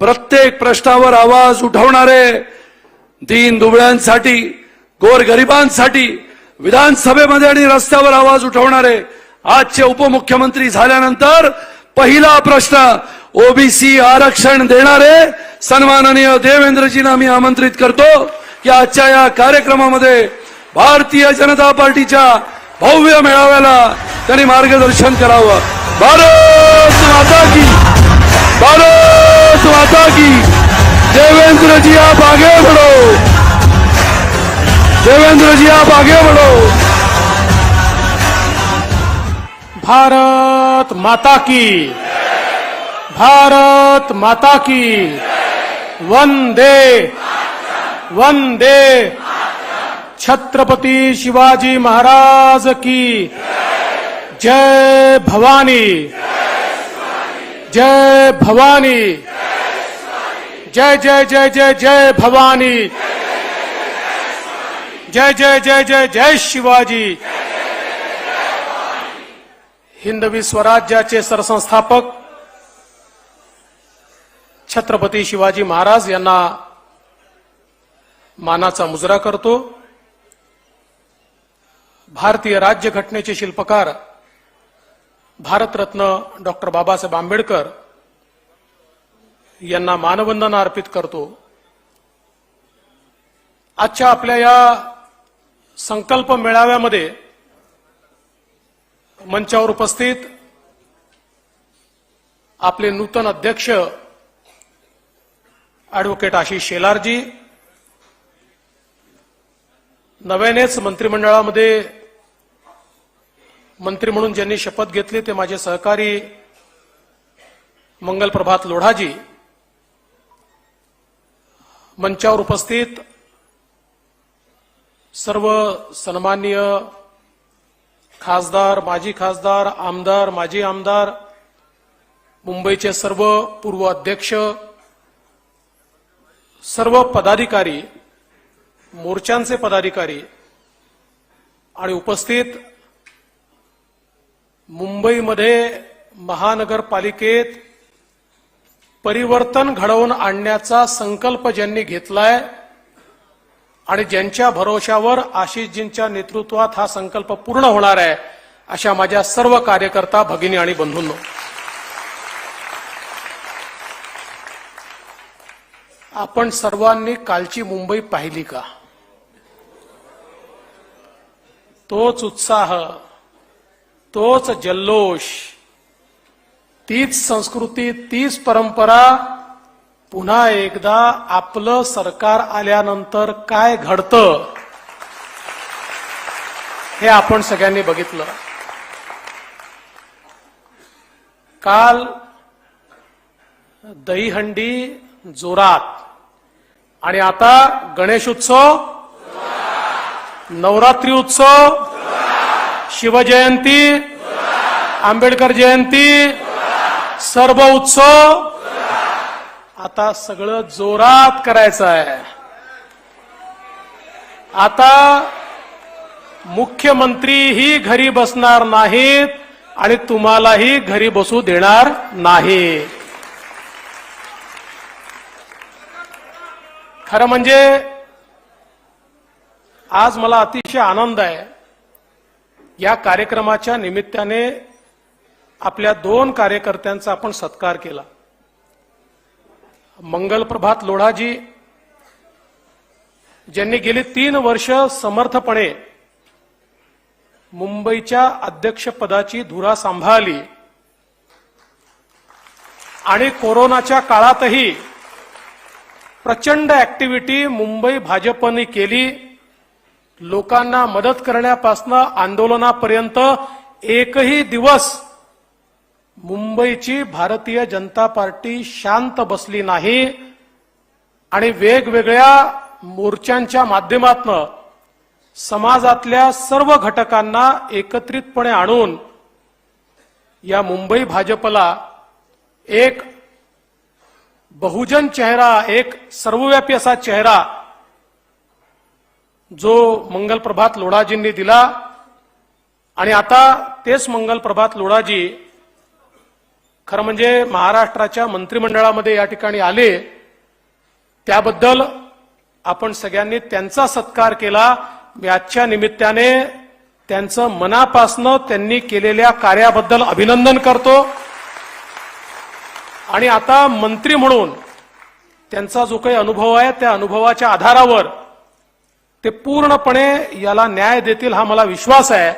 प्रत्येक प्रश्नावर आवाज उठवणारे दीन दुबळ्यांसाठी गोरगरिबांसाठी विधानसभेमध्ये आणि रस्त्यावर आवाज उठवणारे आजचे उपमुख्यमंत्री झाल्यानंतर पहिला प्रश्न ओबीसी आरक्षण देणारे सन्माननीय देवेंद्रजींना मी आमंत्रित करतो की आजच्या या कार्यक्रमामध्ये भारतीय जनता पार्टीच्या भव्य मेळाव्याला त्यांनी मार्गदर्शन करावं. भारत माता की भारत माता की देवेंद्र जी आप आगे बढ़ो देवेंद्र जी आप आगे बढ़ो भारत माता की. भारत माता की. वंदे. वंदे. छत्रपती शिवाजी महाराज की. जय भवानी. जय भवानी. जय जय जय जय जय भवानी। जय जय जय जय जय शिवाजी। हिंदवी स्वराज्याचे सरसंस्थापक छत्रपती शिवाजी महाराज यांना मानाचा मुजरा करतो. भारतीय राज्यघटनेचे शिल्पकार भारतरत्न डॉक्टर बाबासाहेब आंबेडकर यांना मानवंदना अर्पित करतो. आजच्या आपल्या या संकल्प मेळाव्यामध्ये मंचावर उपस्थित आपले नूतन अध्यक्ष ॲडव्होकेट आशिष शेलारजी नव्यानेच मंत्रिमंडळामध्ये मंत्री म्हणून ज्यांनी शपथ घेतली ते माझे सहकारी मंगलप्रभात लोढाजी मंचावर उपस्थित सर्व सन्मान्य खासदार माजी खासदार आमदार माजी आमदार मुंबईचे सर्व पूर्व अध्यक्ष सर्व पदाधिकारी मोर्चांचे पदाधिकारी आणि उपस्थित मुंबईमध्ये महानगरपालिकेत परिवर्तन घडवून आणण्याचा संकल्प ज्यांनी घेतलाय आणि ज्यांच्या भरोशावर आशिषजींच्या नेतृत्वात हा संकल्प पूर्ण होणार आहे अशा माझ्या सर्व कार्यकर्ता भगिनी आणि बंधूंनो. आपण सर्वांनी कालची मुंबई पाहिली का? तोच उत्साह तोच जल्लोष तीच संस्कृती तीच परंपरा पुन्हा एकदा आपलं सरकार आल्यानंतर काय घडतं हे आपण सगळ्यांनी बघितलं. काल दहीहंडी जोरात आणि आता गणेश उत्सव नवरात्री उत्सव शिवजयंती आंबेडकर जयंती सर्व उत्सव आता सगळं जोरात करायचं आहे आता मुख्यमंत्रीही घरी बसणार नाहीत आणि तुम्हालाही घरी बसू देणार नाही. खरं म्हणजे आज मला अतिशय आनंद आहे. या कार्यक्रमाच्या निमित्ताने आपल्या दोन कार्यकर्त्यांचा आपण सत्कार केला. मंगलप्रभात लोढाजी ज्यांनी गेली तीन वर्ष समर्थपणे मुंबईच्या अध्यक्षपदाची धुरा सांभाळली आणि कोरोनाच्या काळातही प्रचंड ऍक्टिव्हिटी मुंबई भाजपने केली लोकांना मदत करण्यापासून आंदोलनापर्यंत एकही दिवस मुंबईची भारतीय जनता पार्टी शांत बसली नाही आणि वेगवेगळ्या मोर्चांच्या माध्यमातून समाजातल्या सर्व घटकांना एकत्रितपणे आणून या मुंबई भाजपला एक बहुजन चेहरा एक सर्वव्यापी असा चेहरा जो मंगलप्रभात लोढाजींनी दिला. आणि आता तेच मंगलप्रभात लोढाजी खरं म्हणजे महाराष्ट्राच्या मंत्रिमंडळामध्ये या ठिकाणी आले त्याबद्दल आपण सगळ्यांनी त्यांचा सत्कार केला. मी आजच्या निमित्ताने त्यांचं मनापासनं त्यांनी केलेल्या कार्याबद्दल अभिनंदन करतो. आणि आता मंत्री म्हणून त्यांचा जो काही अनुभव आहे त्या अनुभवाच्या आधारावर ते पूर्णपणे याला न्याय देतील हा मला विश्वास आहे.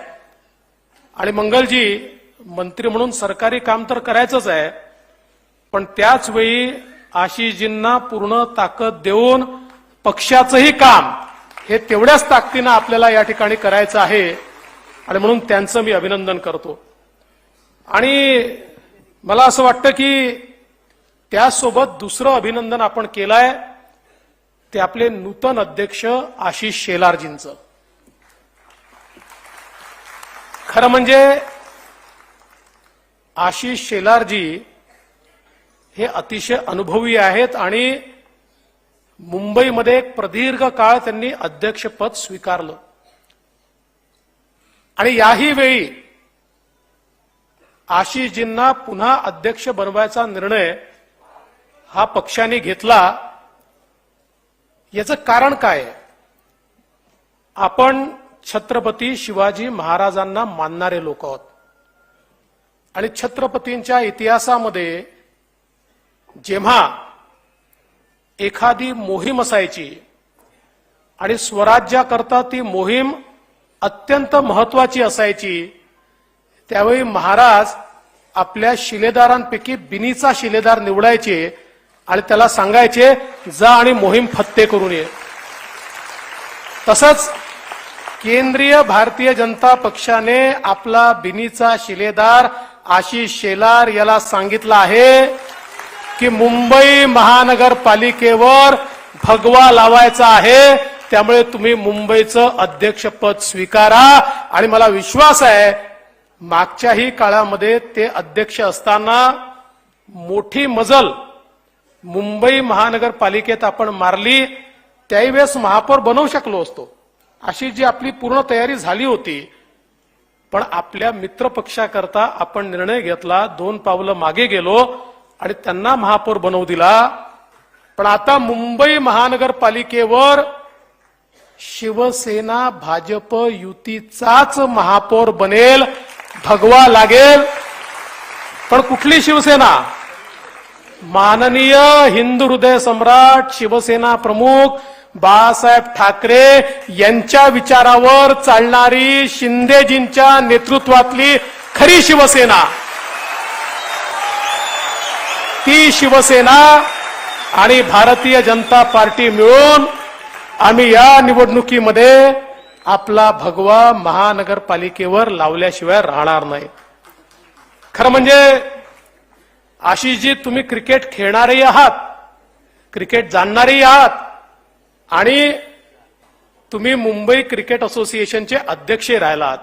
आणि मंगलजी मंत्री म्हणून सरकारी काम तर करायचंच आहे पण त्याच वेळी आशिषजींना पूर्ण ताकद देऊन पक्षाचंही काम हे तेवढ्याच ताकदीनं आपल्याला या ठिकाणी करायचं आहे आणि म्हणून त्यांचं मी अभिनंदन करतो. आणि मला असं वाटतं की त्यासोबत दुसरं अभिनंदन आपण केलंय ते आपले नूतन अध्यक्ष आशिष शेलारजींचं. खरं म्हणजे आशिष शेलारजी हे अतिशय अनुभवी आहेत आणि मुंबईमध्ये एक प्रदीर्घ काळ त्यांनी अध्यक्षपद स्वीकारलं. आणि याही वेळी आशिषजींना पुन्हा अध्यक्ष बनवायचा निर्णय हा पक्षाने घेतला. याचं कारण काय? आपण छत्रपती शिवाजी महाराजांना मानणारे लोक आहोत. आणि छत्रपतींच्या इतिहासामध्ये जेव्हा एखादी मोहीम असायची आणि स्वराज्याकरता ती मोहीम अत्यंत महत्वाची असायची त्यावेळी महाराज आपल्या शिलेदारांपैकी बिनीचा शिलेदार निवडायचे आणि त्याला सांगायचे जा आणि मोहीम फत्ते करून ये. तसंच केंद्रीय भारतीय जनता पक्षाने आपला बिनीचा शिलेदार आशिष शेलार याला सांगितलं आहे की मुंबई महानगरपालिकेवर भगवा लावायचा आहे. त्यामुळे तुम्ही मुंबईचं अध्यक्षपद स्वीकारा. आणि मला विश्वास आहे मागच्याही काळामध्ये ते अध्यक्ष असताना मोठी मजल मुंबई महानगरपालिकेत आपण मारली त्याही वेळेस महापौर बनवू शकलो असतो. अशी जी आपली पूर्ण तयारी झाली होती. पण आपल्या मित्रपक्षाकरता आपण निर्णय घेतला दोन पावलं मागे गेलो आणि त्यांना महापौर बनवू दिला. पण आता मुंबई महानगरपालिकेवर शिवसेना भाजप युतीचाच महापौर बनेल भगवा लागेल. पण कुठली शिवसेना? माननीय हिंदू हृदय सम्राट शिवसेना प्रमुख बाळासाहेब ठाकरे यांच्या विचारावर चालणारी शिंदेजींच्या नेतृत्वातली खरी शिवसेना. ती शिवसेना आणि भारतीय जनता पार्टी मिळून आम्ही या निवडणुकीमध्ये आपला भगवा महानगरपालिकेवर लावल्याशिवाय राहणार नाही. खरं म्हणजे आशिषजी तुम्ही क्रिकेट खेळणारेही आहात क्रिकेट जाणणारेही आहात आणि तुम्ही मुंबई क्रिकेट असोसिएशनचे अध्यक्ष राहिलात.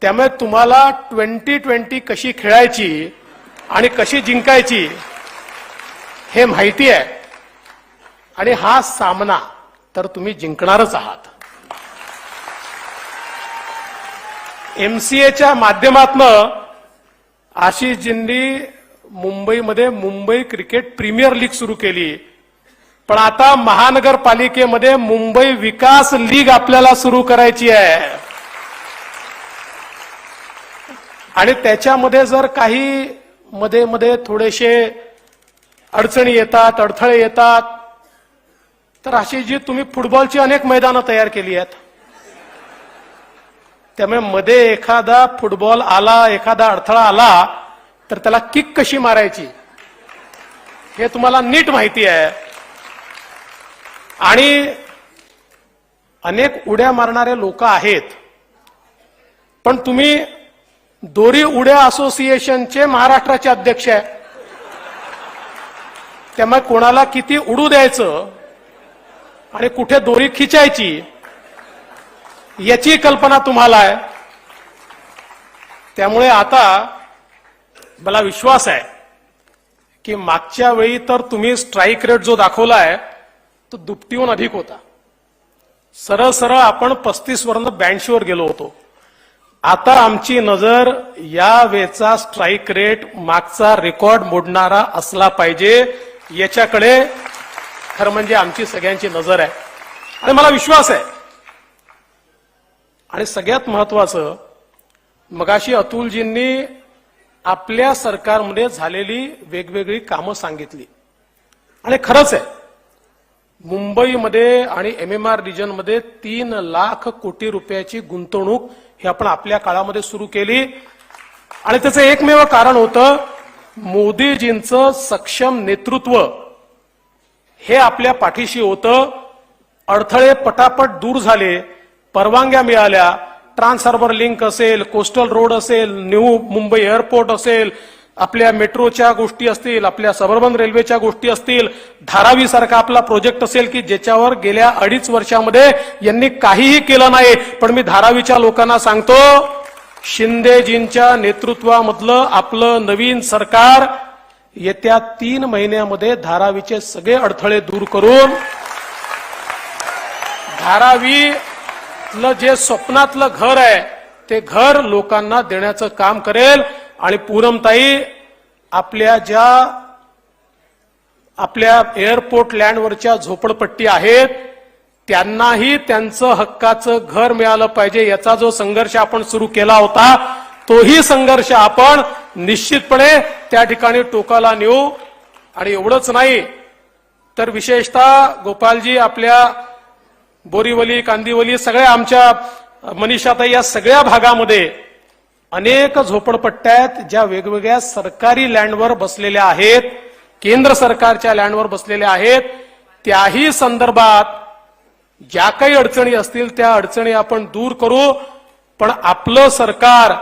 त्यामुळे तुम्हाला ट्वेंटी ट्वेंटी कशी खेळायची आणि कशी जिंकायची हे माहिती आहे. आणि हा सामना तर तुम्ही जिंकणारच आहात. एमसीएच्या माध्यमातनं आशिषजींनी मुंबईमध्ये मुंबई क्रिकेट प्रीमियर लीग सुरू केली. पण आता महानगरपालिकेमध्ये मुंबई विकास लीग आपल्याला सुरू करायची आहे. आणि त्याच्यामध्ये जर काही मध्ये मध्ये थोडेसे अडचणी येतात अडथळे येतात तर अशी जी तुम्ही फुटबॉलची अनेक मैदानं तयार केली आहेत. त्यामुळे मध्ये एखादा फुटबॉल आला एखादा अडथळा आला तर त्याला किक कशी मारायची? हे तुम्हाला नीट माहिती आहे. आणि अनेक उड्या मारणारे लोक आहेत. पण तुम्ही दोरी उड्या असोसिएशनचे महाराष्ट्राचे अध्यक्ष आहे. त्यामुळे कोणाला किती उडू द्यायचं आणि कुठे दोरी खिचायची याची कल्पना तुम्हाला आहे. त्यामुळे आता मला विश्वास आहे की मागच्या वेळी तर तुम्ही स्ट्राईक रेट जो दाखवला आहे तो दुपटीहून अधिक होता. सरळ सरळ आपण पस्तीस वरन ब्याऐंशी वर गेलो होतो. आता आमची नजर या वेळचा स्ट्राईक रेट मागचा रेकॉर्ड मोडणारा असला पाहिजे. याच्याकडे खरं म्हणजे आमची सगळ्यांची नजर आहे. आणि मला विश्वास आहे. आणि सगळ्यात महत्वाचं मगाशी अतुलजींनी आपल्या सरकारमध्ये झालेली वेगवेगळी कामं सांगितली. आणि खरंच आहे. मुंबईमध्ये आणि एम एम आर रिजनमध्ये तीन लाख कोटी रुपयाची गुंतवणूक ही आपण आपल्या काळामध्ये सुरू केली. आणि त्याचं एकमेव कारण होतं मोदीजींचं सक्षम नेतृत्व. हे आपल्या पाठीशी होतं. अडथळे पटापट दूर झाले. परवानग्या मिळाल्या. ट्रान्स हार्बर लिंक असेल कोस्टल रोड असेल न्यू मुंबई एअरपोर्ट असेल आपल्या मेट्रोच्या गोष्टी असतील आपल्या सबर्बन रेल्वेच्या गोष्टी असतील धारावी सारखा आपला प्रोजेक्ट असेल की ज्याच्यावर गेल्या अडीच वर्षामध्ये यांनी काहीही केलं नाही. पण मी धारावीच्या लोकांना सांगतो शिंदेजींच्या नेतृत्वामधलं आपलं नवीन सरकार येत्या तीन महिन्यामध्ये धारावीचे सगळे अडथळे दूर करून धारावीतलं जे स्वप्नातलं घर आहे ते घर लोकांना देण्याचं काम करेल. आणि पूनमताई आपल्या ज्या आपल्या एअरपोर्ट लँडवरच्या झोपडपट्टी आहेत त्यांनाही त्यांचं हक्काचं घर मिळालं पाहिजे याचा जो संघर्ष आपण सुरू केला होता तोही संघर्ष आपण निश्चितपणे त्या ठिकाणी टोकाला नेऊ. आणि एवढंच नाही तर विशेषतः गोपालजी आपल्या बोरीवली कांदिवली सगळ्या आमच्या मनीषाताई या सगळ्या भागामध्ये अनेक झोपडपट्ट्या आहेत ज्या वेगवेगळ्या सरकारी लँडवर बसलेल्या आहेत केंद्र सरकारच्या लँडवर बसलेल्या आहेत. त्याही संदर्भात ज्या काही अडचणी असतील त्या अडचणी आपण दूर करू. पण आपलं सरकार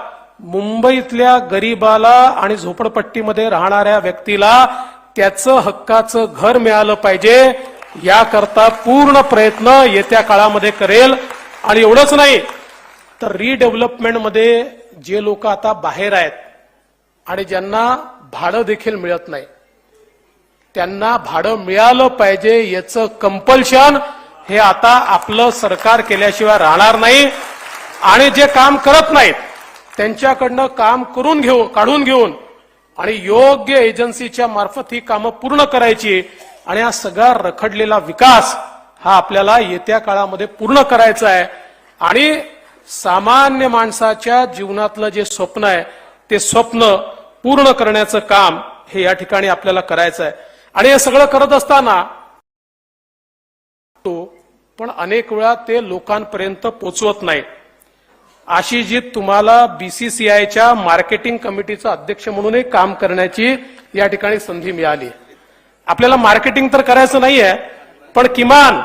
मुंबईतल्या गरीबाला आणि झोपडपट्टीमध्ये राहणाऱ्या व्यक्तीला त्याचं हक्काचं घर मिळालं पाहिजे याकरता पूर्ण प्रयत्न येत्या काळामध्ये करेल. आणि एवढंच नाही तर रिडेव्हलपमेंटमध्ये जे लोक आता बाहेर आहेत आणि ज्यांना भाडं देखील मिळत नाही त्यांना भाडं मिळालं पाहिजे याचं कंपल्शन हे आता आपलं सरकार केल्याशिवाय राहणार नाही. आणि जे काम करत नाहीत त्यांच्याकडनं काम करून घेऊ काढून घेऊन आणि योग्य एजन्सीच्या मार्फत ही कामं पूर्ण करायची आणि हा सगळा रखडलेला विकास हा आपल्याला येत्या काळामध्ये पूर्ण करायचा आहे. आणि सामान्य माणसाच्या जीवनातलं जे स्वप्न आहे ते स्वप्न पूर्ण करण्याचं काम हे या ठिकाणी आपल्याला करायचं आहे. आणि हे सगळं करत असताना तो पण अनेक वेळा ते लोकांपर्यंत पोचवत नाही. अशी जी तुम्हाला बीसीसीआयच्या मार्केटिंग कमिटीचा अध्यक्ष म्हणूनही काम करण्याची या ठिकाणी संधी मिळाली. आपल्याला मार्केटिंग तर करायचं नाहीये पण किमान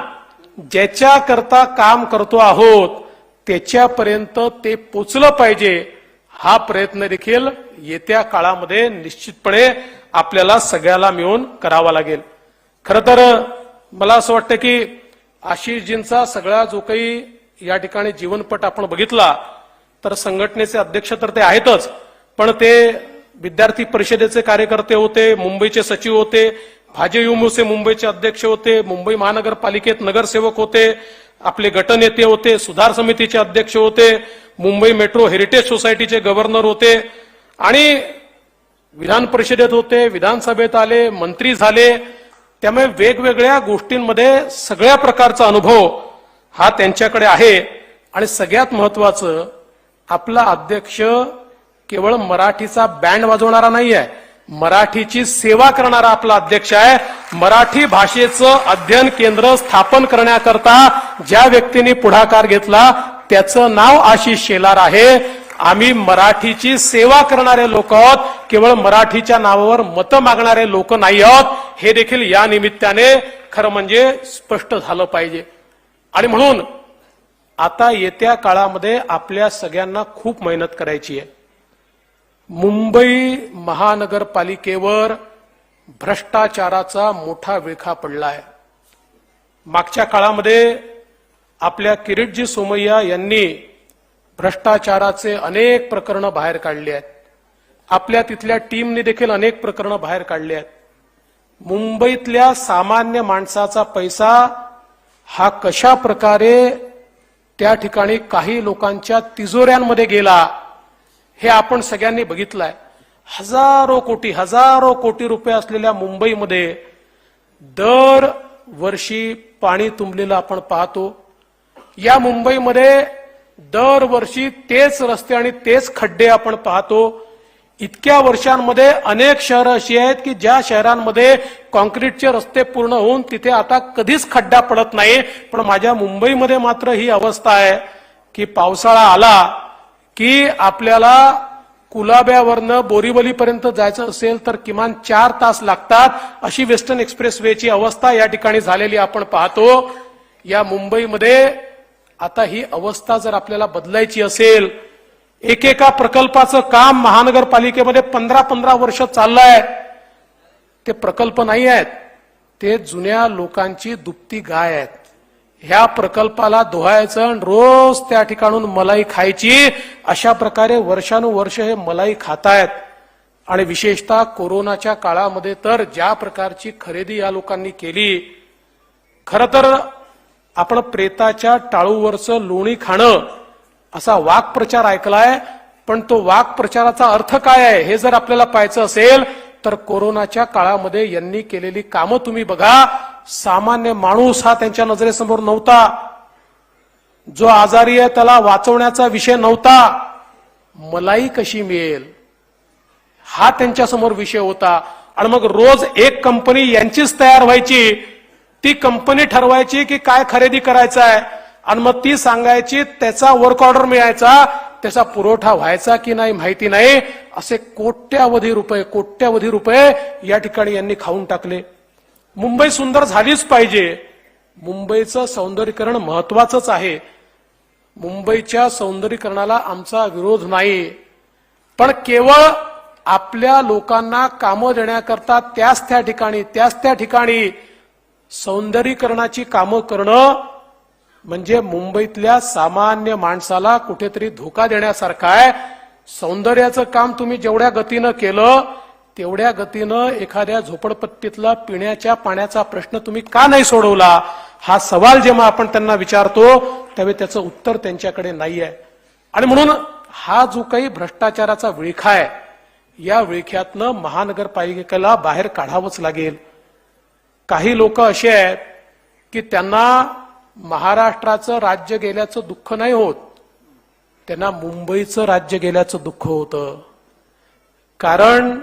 ज्याच्याकरता काम करतो आहोत त्याच्यापर्यंत ते पोचलं पाहिजे हा प्रयत्न देखील येत्या काळामध्ये निश्चितपणे आपल्याला सगळ्याला मिळून करावा लागेल. खर तर मला असं वाटतं की आशिषजींचा सगळा जो काही या ठिकाणी जीवनपट आपण बघितला तर संघटनेचे अध्यक्ष तर ते आहेतच पण ते विद्यार्थी परिषदेचे कार्यकर्ते होते मुंबईचे सचिव होते भाजयुमोचे मुंबईचे अध्यक्ष होते मुंबई महानगरपालिकेत नगरसेवक होते आपले गटनेते होते सुधार समितीचे अध्यक्ष होते मुंबई मेट्रो हेरिटेज सोसायटीचे गव्हर्नर होते आणि विधान परिषदेत होते विधानसभेत आले मंत्री झाले. त्यामुळे वेगवेगळ्या गोष्टींमध्ये सगळ्या प्रकारचा अनुभव हा त्यांच्याकडे आहे. आणि सगळ्यात महत्वाचं आपला अध्यक्ष केवळ मराठीचा बँड वाजवणारा नाही आहे मराठीची सेवा करणारा आपला अध्यक्ष आहे. मराठी भाषेचं अध्ययन केंद्र स्थापन करण्याकरता ज्या व्यक्तीने पुढाकार घेतला त्याचं नाव आशिष शेलार आहे. आम्ही मराठीची सेवा करणारे लोक आहोत. केवळ मराठीच्या नावावर मतं मागणारे लोक नाही आहोत. हे देखील या निमित्ताने खरं म्हणजे स्पष्ट झालं पाहिजे. आणि म्हणून आता येत्या काळामध्ये आपल्या सगळ्यांना खूप मेहनत करायची आहे. मुंबई महानगरपालिकेवर भ्रष्टाचाराचा मोठा विळखा पडला आहे मागच्या काळामध्ये आपल्या किरीटजी सोमय्या यांनी भ्रष्टाचाराचे अनेक प्रकरणं बाहेर काढली आहेत. आपल्या तिथल्या टीमने देखील अनेक प्रकरणं बाहेर काढली आहेत. मुंबईतल्या सामान्य माणसाचा पैसा हा कशा प्रकारे त्या ठिकाणी काही लोकांच्या तिजोऱ्यांमध्ये गेला हे आपण सगळ्यांनी बघितलंय. हजारो कोटी हजारो कोटी रुपये असलेल्या मुंबईमध्ये दर वर्षी पाणी तुंबलेलं आपण पाहतो. या मुंबईमध्ये दरवर्षी तेच रस्ते आणि तेच खड्डे आपण पाहतो. इतक्या वर्षांमध्ये अनेक शहरं अशी आहेत की ज्या शहरांमध्ये कॉन्क्रीटचे रस्ते पूर्ण होऊन तिथे आता कधीच खड्डा पडत नाही. पण माझ्या मुंबईमध्ये मात्र ही अवस्था आहे की पावसाळा आला की आपल्याला कुलाब्यावरनं बोरीवलीपर्यंत जायचं असेल तर किमान चार तास लागतात अशी वेस्टर्न एक्सप्रेस वेची अवस्था या ठिकाणी झालेली आपण पाहतो. या मुंबईमध्ये आता ही अवस्था जर आपल्याला बदलायची असेल एकेका प्रकल्पाचं काम महानगरपालिकेमध्ये पंधरा पंधरा वर्ष चाललंय. ते प्रकल्प नाही आहेत ते जुन्या लोकांची दुपती गाय आहेत. ह्या प्रकल्पाला धुवायचं आणि रोज त्या ठिकाणून मलाई खायची अशा प्रकारे वर्षानुवर्ष हे मलाई खातायत. आणि विशेषतः कोरोनाच्या काळामध्ये तर ज्या प्रकारची खरेदी या लोकांनी केली खर तर आपण प्रेताच्या टाळूवरचं लोणी खाणं असा वाक्प्रचार ऐकलाय पण तो वाक्प्रचाराचा अर्थ काय आहे हे जर आपल्याला पाहायचं असेल तर कोरोनाच्या काळामध्ये यांनी केलेली कामं तुम्ही बघा सामान्य माणूस हा त्यांच्या नजरेसमोर नव्हता. जो आजारी आहे त्याला वाचवण्याचा विषय नव्हता. मलाई कशी मिळेल? हा त्यांच्यासमोर विषय होता. आणि मग रोज एक कंपनी यांचीच तयार व्हायची. ती कंपनी ठरवायची की काय खरेदी करायचं आहे आणि मग ती सांगायची त्याचा वर्क ऑर्डर मिळायचा त्याचा पुरवठा व्हायचा की नाही माहिती नाही. असे कोट्यावधी रुपये कोट्यावधी रुपये या ठिकाणी यांनी खाऊन टाकले. मुंबई सुंदर झालीच पाहिजे. मुंबईचं सौंदर्यीकरण महत्वाचंच आहे. मुंबईच्या सौंदर्यीकरणाला आमचा विरोध नाही. पण केवळ आपल्या लोकांना कामं देण्याकरता त्याच त्या ठिकाणी त्याच त्या ठिकाणी सौंदर्यीकरणाची कामं करणं म्हणजे मुंबईतल्या सामान्य माणसाला कुठेतरी धोका देण्यासारखं आहे. सौंदर्याचं काम तुम्ही जेवढ्या गतीनं केलं तेवढ्या गतीनं एखाद्या झोपडपट्टीतला पिण्याच्या पाण्याचा प्रश्न तुम्ही का नाही सोडवला? हा सवाल जेव्हा आपण त्यांना विचारतो त्यावेळी त्याचं उत्तर त्यांच्याकडे नाही आहे आणि म्हणून हा जो काही भ्रष्टाचाराचा विळखा आहे या विळख्यातनं महानगरपालिकेला बाहेर काढावंच लागेल. काही लोक असे आहेत की त्यांना महाराष्ट्राचं राज्य गेल्याचं दुःख नाही होत. त्यांना मुंबईचं राज्य गेल्याचं दुःख होतं. कारण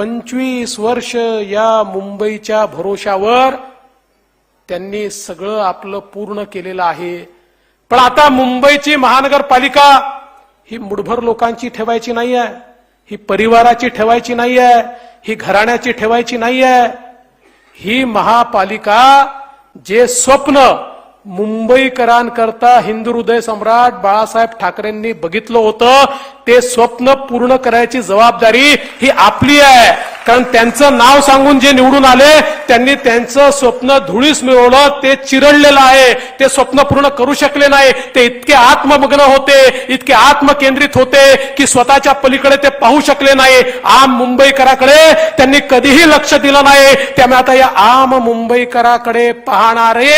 पंचवीस वर्ष या मुंबईच्या भरोशावर त्यांनी सगळं आपलं पूर्ण केलेलं आहे. पण आता मुंबईची महानगरपालिका ही मुठभर लोकांची ठेवायची नाही आहे ही परिवाराची ठेवायची नाही आहे ही घराण्याची ठेवायची नाही आहे ही महापालिका जे स्वप्न मुंबईकरांकरता हिंदू हृदय सम्राट बाळासाहेब ठाकरेंनी बघितलं होतं. ते स्वप्न पूर्ण करायची जबाबदारी ही आपली आहे. कारण त्यांचं नाव सांगून जे निवडून आले त्यांनी त्यांचं स्वप्न धुळीस मिळवलं ते चिरडलेलं आहे. ते स्वप्न पूर्ण करू शकले नाही. ते इतके आत्ममग्न होते इतके आत्मकेंद्रित होते की स्वतःच्या पलीकडे ते पाहू शकले नाही. आम मुंबईकराकडे त्यांनी कधीही लक्ष दिलं नाही. त्यामुळे आता या आम मुंबईकराकडे पाहणारे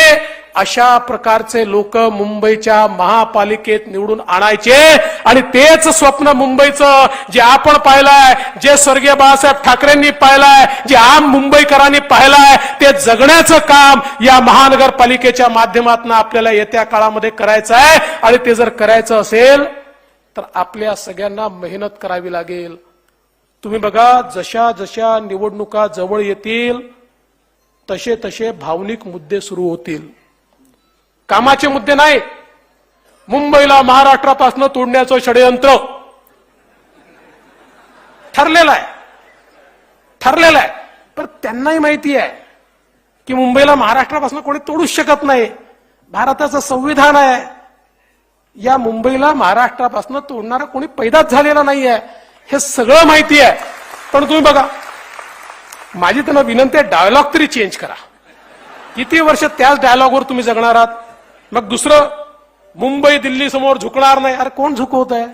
अशा प्रकारचे लोक मुंबईच्या महापालिकेत निवडून आणायचे. आणि तेच स्वप्न मुंबईचं जे आपण पाहिलंय जे स्वर्गीय बाळासाहेब ठाकरेंनी पाहिलंय जे आम मुंबईकरांनी पाहिलंय ते जगण्याचं काम या महानगरपालिकेच्या माध्यमातून आपल्याला येत्या काळामध्ये करायचं आहे आणि ते जर करायचं असेल तर आपल्या सगळ्यांना मेहनत करावी लागेल. तुम्ही बघा जशा जशा निवडणुका जवळ येतील तसे तसे भावनिक मुद्दे सुरू होतील. कामाचे मुद्दे नाही. मुंबईला महाराष्ट्रापासून तोडण्याचं षडयंत्र. ठरलेलं आहे. ठरलेलं आहे. पण त्यांनाही माहिती आहे की मुंबईला महाराष्ट्रापासून कोणी तोडूच शकत नाही. भारताचं संविधान आहे. या मुंबईला महाराष्ट्रापासून तोडणारा कोणी पैदाच झालेला नाही आहे. हे सगळं माहिती आहे. पण तुम्ही बघा माझी त्यांना विनंती आहे डायलॉग तरी चेंज करा. किती वर्ष त्याच डायलॉगवर तुम्ही जगणार आहात? मग दुसरं मुंबई दिल्ली समोर झुकणार नाही. अरे कोण झुकवत आहे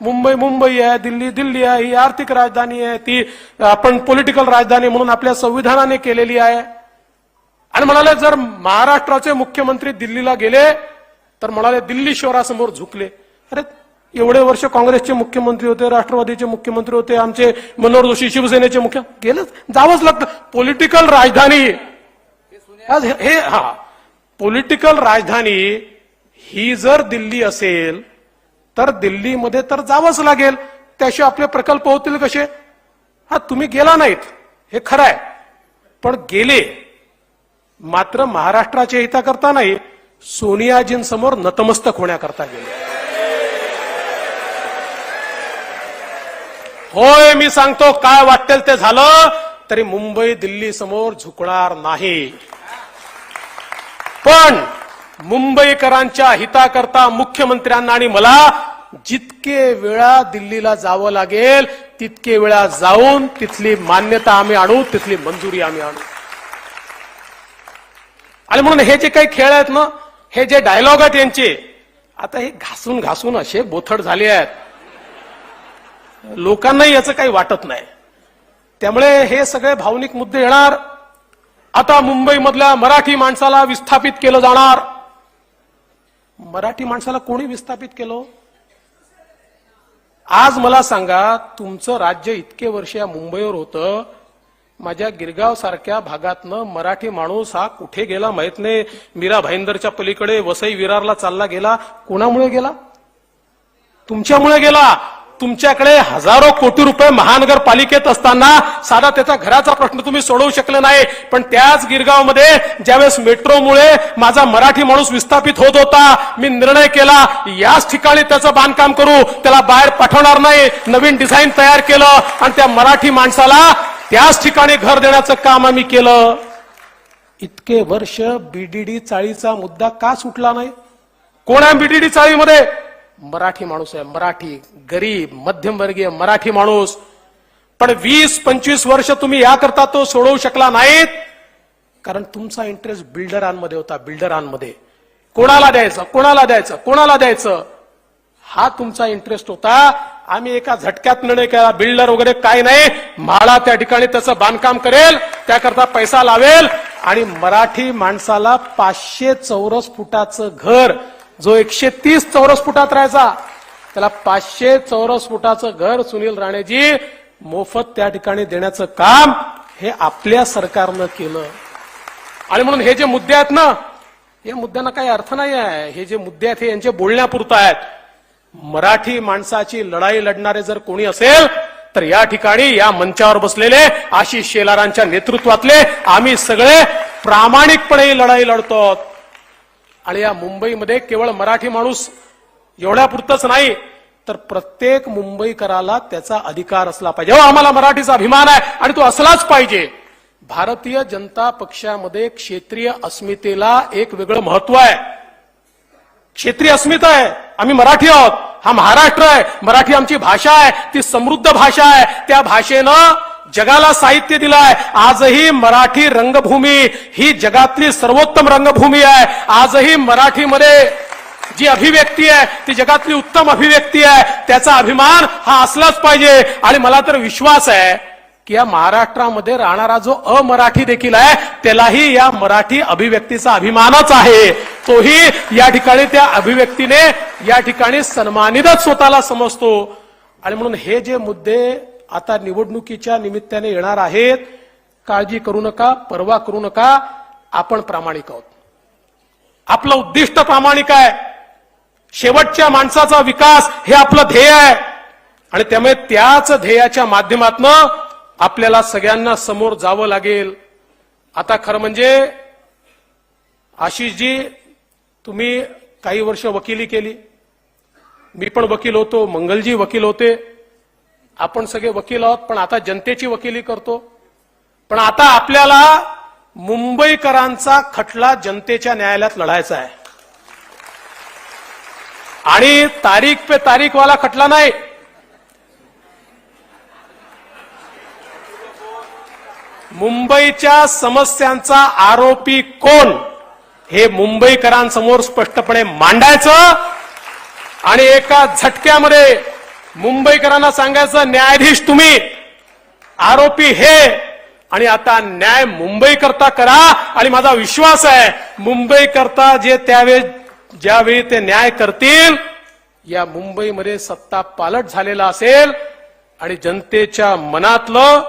मुंबई मुंबई आहे दिल्ली दिल्ली आहे ही आर्थिक राजधानी आहे ती आपण पॉलिटिकल राजधानी म्हणून आपल्या संविधानाने केलेली आहे. आणि म्हणाले जर महाराष्ट्राचे मुख्यमंत्री दिल्लीला गेले तर म्हणाले दिल्ली शहरासमोर झुकले. अरे एवढे वर्ष काँग्रेसचे मुख्यमंत्री होते राष्ट्रवादीचे मुख्यमंत्री होते आमचे मनोहर जोशी शिवसेनेचे मुख्य गेलं जावंच लागतं. पॉलिटिकल राजधानी. हे हा. पॉलिटिकल राजधानी ही जर दिल्ली असेल तर दिल्लीमध्ये तर जावंच लागेल. त्याशिवाय आपले प्रकल्प होतील कसे? हा तुम्ही गेला नाहीत. हे खरं आहे. पण गेले. मात्र महाराष्ट्राच्या हिताकरता नाही सोनियाजींसमोर नतमस्तक होण्याकरता गेले. होय मी सांगतो काय वाटेल ते झालं तरी मुंबई दिल्ली समोर झुकणार नाही. पण मुंबईकरांच्या हिताकरता मुख्यमंत्र्यांना आणि मला जितके वेळा दिल्लीला जावं लागेल तितके वेळा जाऊन तिथली मान्यता आम्ही आणू तिथली मंजुरी आम्ही आणू. आणि म्हणून हे जे काही खेळ आहेत ना हे जे डायलॉग आहेत यांचे आता हे घासून घासून असे बोथड झाले आहेत. लोकांनाही याचं काही वाटत नाही. त्यामुळे हे सगळे भावनिक मुद्दे येणार. आता मुंबईमधल्या मराठी माणसाला विस्थापित केलं जाणार. मराठी माणसाला कोणी विस्थापित केलं? आज मला सांगा तुमचं राज्य इतके वर्ष या मुंबईवर होतं माझ्या गिरगाव सारख्या भागातनं मराठी माणूस हा कुठे गेला माहीत नाही. मीरा भाईंदरच्या पलीकडे वसई विरारला चालला गेला. कोणामुळे गेला? तुमच्यामुळे गेला. तुमच्याकडे हजारो कोटी रुपये महानगरपालिकेत असताना साधा त्याचा घराचा प्रश्न तुम्ही सोडवू शकले नाही. पण त्याच गिरगावमध्ये ज्यावेळेस मेट्रोमुळे माझा मराठी माणूस विस्थापित होत होता मी निर्णय केला याच ठिकाणी त्याचं बांधकाम करू त्याला बाहेर पाठवणार नाही. नवीन डिझाईन तयार केलं आणि त्या मराठी माणसाला त्याच ठिकाणी घर देण्याचं काम आम्ही केलं. इतके वर्ष बीडीडी चाळीचा मुद्दा का सुटला नाही? कोण आहे बीडीडी चाळीमध्ये? मराठी माणूस आहे मराठी गरीब मध्यमवर्गीय मराठी माणूस. पण वीस पंचवीस वर्ष तुम्ही याकरता तो सोडवू शकला नाहीत. कारण तुमचा इंटरेस्ट बिल्डरांमध्ये होता बिल्डरांमध्ये कोणाला द्यायचं? कोणाला द्यायचं? कोणाला द्यायचं? हा तुमचा इंटरेस्ट होता. आम्ही एका झटक्यात निर्णय केला बिल्डर वगैरे काय नाही. म्हाळा त्या ठिकाणी त्याचं बांधकाम करेल त्याकरता पैसा लावेल. आणि मराठी माणसाला पाचशे चौरस फुटाचं घर जो एकशे तीस चौरस फुटात राहायचा त्याला पाचशे चौरस फुटाचं घर सुनील राणेजी मोफत त्या ठिकाणी देण्याचं काम हे आपल्या सरकारनं केलं. आणि म्हणून हे जे मुद्दे आहेत ना या मुद्द्यांना काही अर्थ नाही आहे. हे जे मुद्दे आहेत हे यांचे बोलण्यापुरतं आहेत. मराठी माणसाची लढाई लढणारे जर कोणी असेल तर या ठिकाणी या मंचावर बसलेले आशिष शेलारांच्या नेतृत्वातले आम्ही सगळे प्रामाणिकपणे लढाई लढतो. आणि या मुंबईमध्ये केवळ मराठी माणूस एवढ्यापुरतच नाही तर प्रत्येक मुंबईकराला त्याचा अधिकार असला पाहिजे. हो आम्हाला मराठीचा अभिमान आहे आणि तो असलाच पाहिजे. भारतीय जनता पक्षामध्ये क्षेत्रीय अस्मितेला एक वेगळं महत्त्व आहे. क्षेत्रीय अस्मिता आहे. आम्ही मराठी आहोत. हा महाराष्ट्र आहे. मराठी आमची भाषा आहे. ती समृद्ध भाषा आहे. त्या भाषेनं जगाला साहित्य दिलाय. आजही मराठी रंगभूमी ही जगातली सर्वोत्तम रंगभूमी आहे. आजही मराठीमध्ये जी अभिव्यक्ती आहे ती जगातली उत्तम अभिव्यक्ती आहे त्याचा अभिमान हा असलाच पाहिजे. आणि मला तर विश्वास आहे की या महाराष्ट्रामध्ये राहणारा जो अमराठी देखील आहे त्यालाही या मराठी अभिव्यक्तीचा अभिमानच आहे. तोही या ठिकाणी त्या अभिव्यक्तीने या ठिकाणी सन्मानितच स्वतःला समजतो. आणि म्हणून हे जे मुद्दे आता निवडणुकीच्या निमित्ताने येणार आहेत. काळजी करू नका परवा करू नका. आपण प्रामाणिक आहोत. आपलं उद्दिष्ट प्रामाणिक आहे. शेवटच्या माणसाचा विकास हे आपलं ध्येय आहे. आणि त्यामुळे त्याच ध्येयाच्या माध्यमातून आपल्याला सगळ्यांना समोर जावं लागेल. आता खरं म्हणजे आशिषजी तुम्ही काही वर्ष वकिली केली. मी पण वकील होतो मंगलजी वकील होते. आपण सगळे वकील आहोत पण आता जनतेची वकिली करतो. पण आता आपल्याला मुंबईकरांचा खटला जनतेच्या न्यायालयात लढायचा आहे. आणि तारीख पे तारीखवाला खटला नाही. मुंबईच्या समस्यांचा आरोपी कोण हे मुंबईकरांसमोर स्पष्टपणे मांडायचं आणि एका झटक्यामध्ये मुंबईकरांना सांगायचं न्यायाधीश तुम्ही आरोपी हे आणि आता न्याय मुंबई करता करा आणि माझा विश्वास आहे मुंबई करता जे त्यावेळी ज्यावेळी ते न्याय करतील या मुंबईमध्ये सत्ता पालट झालेला असेल आणि जनतेच्या मनातलं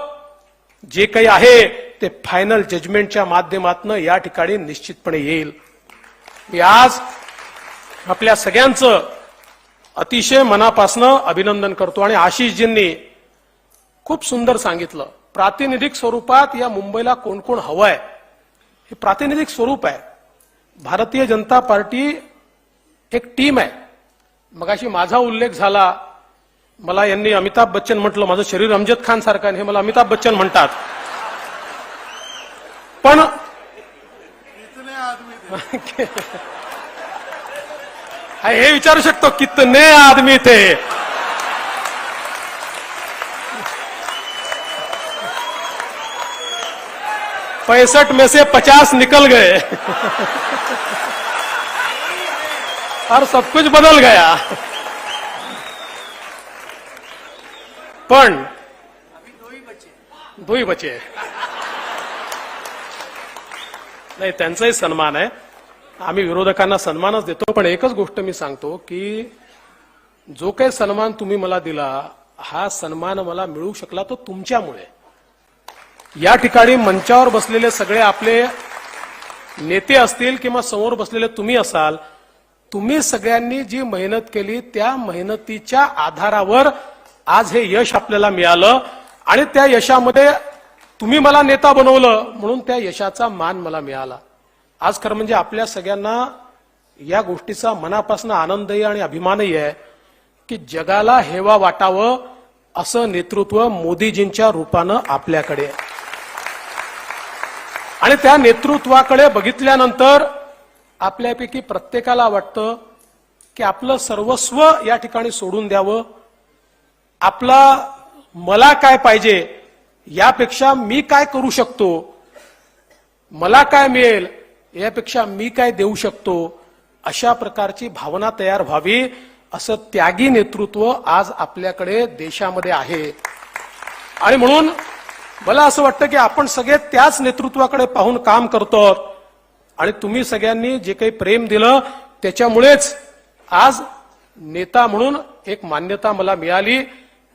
जे काही आहे ते फायनल जजमेंटच्या माध्यमातून या ठिकाणी निश्चितपणे येईल. मी आज आपल्या सगळ्यांचं अतिशय मनापासनं अभिनंदन करतो. आणि आशिषजींनी खूप सुंदर सांगितलं प्रातिनिधिक स्वरूपात या मुंबईला कोण कोण हवंय? हे प्रातिनिधिक स्वरूप आहे. भारतीय जनता पार्टी एक टीम आहे. मगाशी माझा उल्लेख झाला मला यांनी अमिताभ बच्चन म्हटलं माझं शरीर अमजद खान सारखं आहे, हे मला अमिताभ बच्चन म्हणतात. पण हा, हे विचारू शकतो कितने आदमी थे। पैंसठ में से पचास निकल गए। और सब कुछ बदल गया। पण दोही बचे। नाही त्यांचाही सन्मान आहे आम्ही विरोधकांना सन्मानच देतो पण एकच गोष्ट मी सांगतो की जो काही सन्मान तुम्ही मला दिला हा सन्मान मला मिळू शकला तो तुमच्यामुळे. या ठिकाणी मंचावर बसलेले सगळे आपले नेते असतील किंवा समोर बसलेले तुम्ही असाल तुम्ही सगळ्यांनी जी मेहनत केली त्या मेहनतीच्या आधारावर आज हे यश आपल्याला मिळालं आणि त्या यशामध्ये तुम्ही मला नेता बनवलं म्हणून त्या यशाचा मान मला मिळाला. आज खरं म्हणजे आपल्या सगळ्यांना या गोष्टीचा मनापासून आनंदही आणि अभिमानही आहे की जगाला हेवा वाटावं असं नेतृत्व मोदीजींच्या रूपानं आपल्याकडे आणि त्या नेतृत्वाकडे बघितल्यानंतर आपल्यापैकी प्रत्येकाला वाटतं की आपलं सर्वस्व या ठिकाणी सोडून द्यावं. आपला मला काय पाहिजे यापेक्षा मी काय करू शकतो? मला काय मिळेल? यापेक्षा मी काय देऊ शकतो? अशा प्रकारची भावना तयार व्हावी असं त्यागी नेतृत्व आज आपल्याकडे देशामध्ये आहे. आणि म्हणून मला असं वाटतं की आपण सगळे त्याच नेतृत्वाकडे पाहून काम करतो. आणि तुम्ही सगळ्यांनी जे काही प्रेम दिलं त्याच्यामुळेच आज नेता म्हणून एक मान्यता मला मिळाली.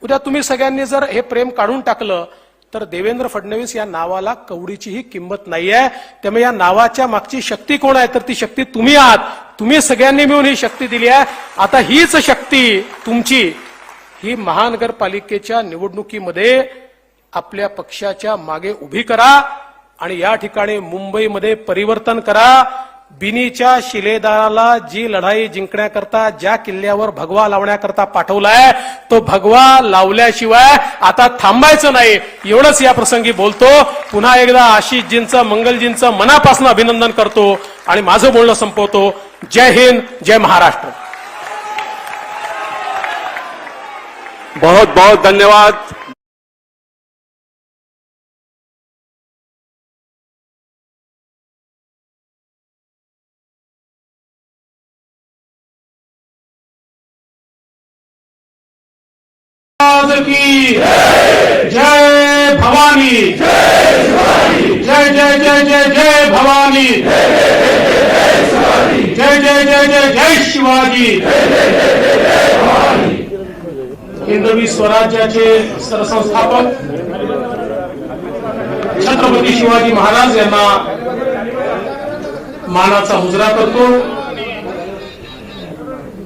उद्या तुम्ही सगळ्यांनी जर हे प्रेम काढून टाकलं तर देवेंद्र फडणवीस या नावाला कवडीचीही किंमत नाही आहे त्यामुळे या नावाच्या मागची शक्ती कोण आहे? तर ती शक्ती तुम्ही आहात. तुम्ही सगळ्यांनी मिळून ही शक्ती दिली आहे. आता हीच शक्ती तुमची. ही महानगरपालिकेच्या निवडणुकीमध्ये आपल्या पक्षाच्या मागे उभी करा आणि या ठिकाणी मुंबईमध्ये परिवर्तन करा. बिनीच्या शिलेदाराला जी लढाई जिंकण्याकरता ज्या किल्ल्यावर भगवा लावण्याकरता पाठवलाय तो भगवा लावल्याशिवाय आता थांबायचं नाही. एवढंच या प्रसंगी बोलतो. पुन्हा एकदा आशिषजींचं मंगलजींचं मनापासून अभिनंदन करतो आणि माझं बोलणं संपवतो. जय हिंद जय महाराष्ट्र. बहुत बहुत धन्यवाद की जय भवानी जय जय जय जय जय भवानी जय जय जय जय जय शिवाजी हिंदवी स्वराज्याचे सरसंस्थापक छत्रपती शिवाजी महाराज यांना मानाचा मुजरा करतो.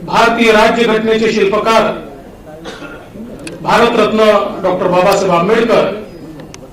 भारतीय राज्यघटनेचे शिल्पकार भारतरत्न डॉक्टर बाबासाहेब आंबेडकर